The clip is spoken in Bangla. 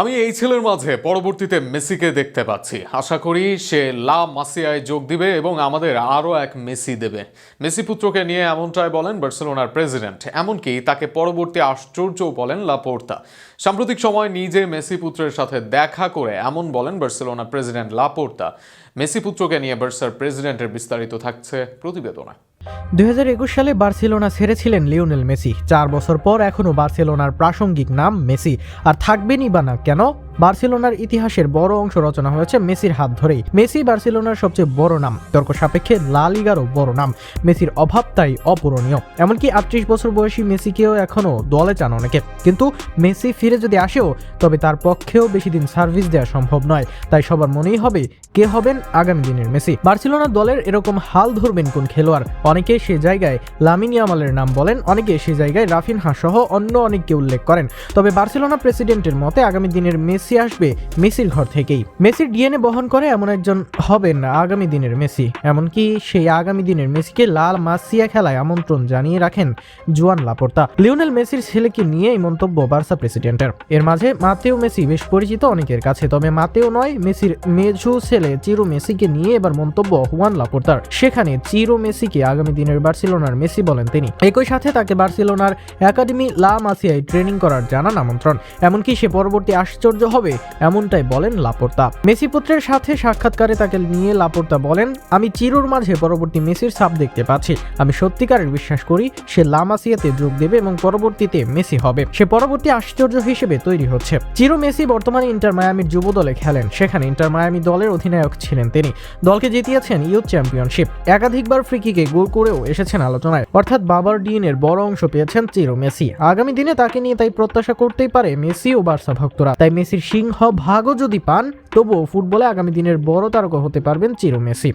আমি এই ছেলের মাঝে পরবর্তীতে মেসিকে দেখতে পাচ্ছি। আশা করি সে লা মাসিয়ায় যোগ দিবে এবং আমাদের আরও এক মেসি দেবে। মেসি পুত্রকে নিয়ে এমনটাই বলেন বার্সেলোনার প্রেসিডেন্ট। এমনকি তাকে পরবর্তী আশ্চর্যও বলেন লাপোর্তা। সাম্প্রতিক সময় নিজে মেসি পুত্রের সাথে দেখা করে এমন বলেন বার্সেলোনা প্রেসিডেন্ট লাপোর্তা। মেসি পুত্রকে নিয়ে বার্সার প্রেসিডেন্টের বিস্তারিত থাকছে প্রতিবেদনায় দু হাজার একুশ সালে বার্সেলোনা ছেড়েছিলেন লিওনেল মেসি। চার বছর পর এখনও বার্সেলোনার প্রাসঙ্গিক নাম মেসি। আর থাকবেনই বা না, কেন? বার্সেলোনার ইতিহাসের বড় অংশ রচনা হয়েছে মেসির হাত ধরেই। মেসি বার্সেলোনার সবচেয়ে বড় নাম। তর্ক সাপেক্ষে লা লিগারও বড় নাম। মেসির অভাব তাই অপূরণীয়। এমনকি আটত্রিশ বছর বয়সী মেসিকেও এখনও দলে চান অনেকে। কিন্তু মেসি ফিরে যদি আসেও, তবে তার পক্ষেও বেশি দিন সার্ভিস দেওয়া সম্ভব নয়। তাই সবার মনেই হবে, কে হবেন আগামী দিনের মেসি? বার্সেলোনা দলের এরকম হাল ধরবেন কোন খেলোয়াড়? অনেকে সে জায়গায় লামিন ইয়ামালের নাম বলেন, অনেকে সে জায়গায় রাফিন রাফিনহা সহ অন্য অনেককে উল্লেখ করেন। তবে বার্সেলোনা প্রেসিডেন্টের মতে, আগামী দিনের মেসি আসবে মেসির ঘর থেকেই। মেসির ডিএনএ বহন করে এমন একজন হবেন আগামী দিনের মেসি। এমনকি সেই আগামী দিনের মেসিকে লাল মাসিয়া খেলায় আমন্ত্রণ জানিয়ে রাখেন জুয়ান লাপোর্তা। লিওনেল মেসির ছেলেকে নিয়ে এই মন্তব্য বার্সা প্রেসিডেন্টের। এর মাঝে মাতেও মেসি বেশ পরিচিত অনেকের কাছে, তবে মাতেও নয়, মেসির মেঝু ছেলে চিরো মেসিকে নিয়ে এবার মন্তব্য হুয়ান লাপোর্তার। সেখানে চিরো মেসিকে আগামী দিনের বার্সেলোনার মেসি বলেন তিনি। একই সাথে তাকে বার্সেলোনার একাডেমি লা মাসিয়ায় ট্রেনিং করার জানান আমন্ত্রণ। এমনকি সে পরবর্তী আশ্চর্য হবে, এমনটাই বলেন লাপোর্তা। মেসি পুত্রের সাথে সাক্ষাৎকারে তাকে নিয়ে লাপোর্তা বলেন, আমি চিরোর মাঝে পরবর্তী মেসির ছাপ দেখতে পাচ্ছি। আমি সত্যিকারের বিশ্বাস করি, সে লামাসিয়াতে যোগ দেবে এবং পরবর্তীতে মেসি হবে। সে পরবর্তী আশ্চর্য হিসেবে তৈরি হচ্ছে। চিরো মেসি বর্তমানে ইন্টার মায়ামির যুব দলে খেলেন। সেখানে ইন্টার মায়ামি দলের অধিনায়ক ছিলেন তিনি। দলকে জিতিয়েছেন ইউথ চ্যাম্পিয়নশিপ। একাধিকবার ফ্রিকিকে গোল করেও এসেছেন আলোচনায়। অর্থাৎ বাবার ডিএনের বড় অংশ পেয়েছেন চিরো মেসি। আগামী দিনে তাকে নিয়ে তাই প্রত্যাশা করতেই পারে মেসি ও বার্সা ভক্তরা। তাই মেসির সিংহভাগও যদি পান তবুও ফুটবলে আগামী দিনের বড় তারকা হতে পারবেন চিরো মেসি।